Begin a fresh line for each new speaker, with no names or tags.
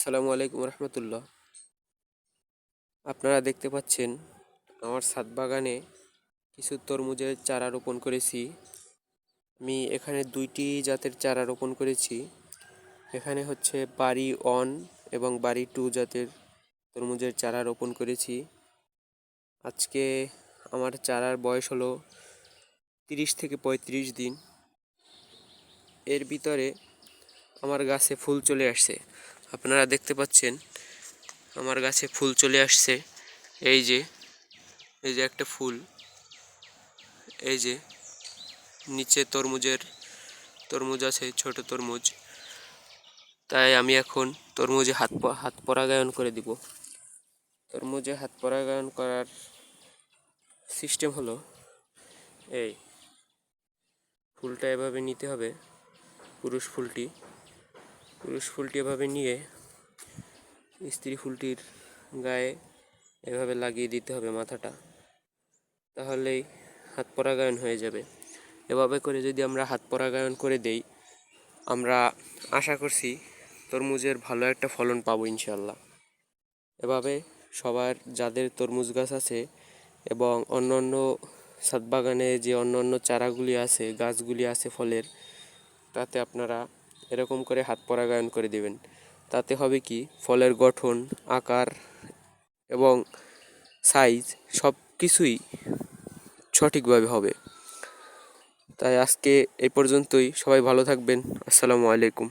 আসসালামু আলাইকুম রহমতুল্লাহ। আপনারা দেখতে পাচ্ছেন আমার ছাদ বাগানে কিছু তরমুজের চারা রোপণ করেছি। আমি এখানে দুইটি জাতের চারা রোপণ করেছি। এখানে হচ্ছে বাড়ি অন এবং বাড়ি টু জাতের তরমুজের চারা রোপণ করেছি। আজকে আমার চারার বয়স হলো তিরিশ থেকে পঁয়ত্রিশ দিন। এর ভিতরে আমার গাছে ফুল চলে আসছে। আপনারা দেখতে পাচ্ছেন, আমার গাছে ফুল চলে আসছে। এই যে এই যে একটা ফুল। এই যে, নিচে তরমুজের তরমুজ আছে, ছোট তরমুজ। তাই আমি এখন তরমুজে হাত হাত পরাগায়ন করে দিব। তরমুজে হাত পরাগায়ন করার সিস্টেম হলো এই। ফুলটা এভাবে নিতে হবে, পুরুষ ফুলটি। পুরুষ ফুলটি এভাবে নিয়ে স্ত্রী ফুলটির গায়ে এভাবে লাগিয়ে দিতে হবে মাথাটা। তাহলেই হাত পরাগায়ন হয়ে যাবে। এভাবে করে যদি আমরা হাত পরাগায়ন করে দেই, আমরা আশা করছি তরমুজের ভালো একটা ফলন পাবো ইনশাল্লাহ এভাবে সবার যাদের তরমুজ গাছ আছে এবং অন্য অন্য ছাদ বাগানে যে অন্য অন্য চারাগুলি আছে, গাছগুলি আছে ফলের, তাতে আপনারা এরকম করে হাত পরাগায়ন করে দিবেন। তাতে হবে কি? ফলের গঠন, আকার এবং সাইজ সব কিছুই সঠিকভাবে হবে। তাই আজকে এই পর্যন্তই। সবাই ভালো থাকবেন। আসসালামু আলাইকুম।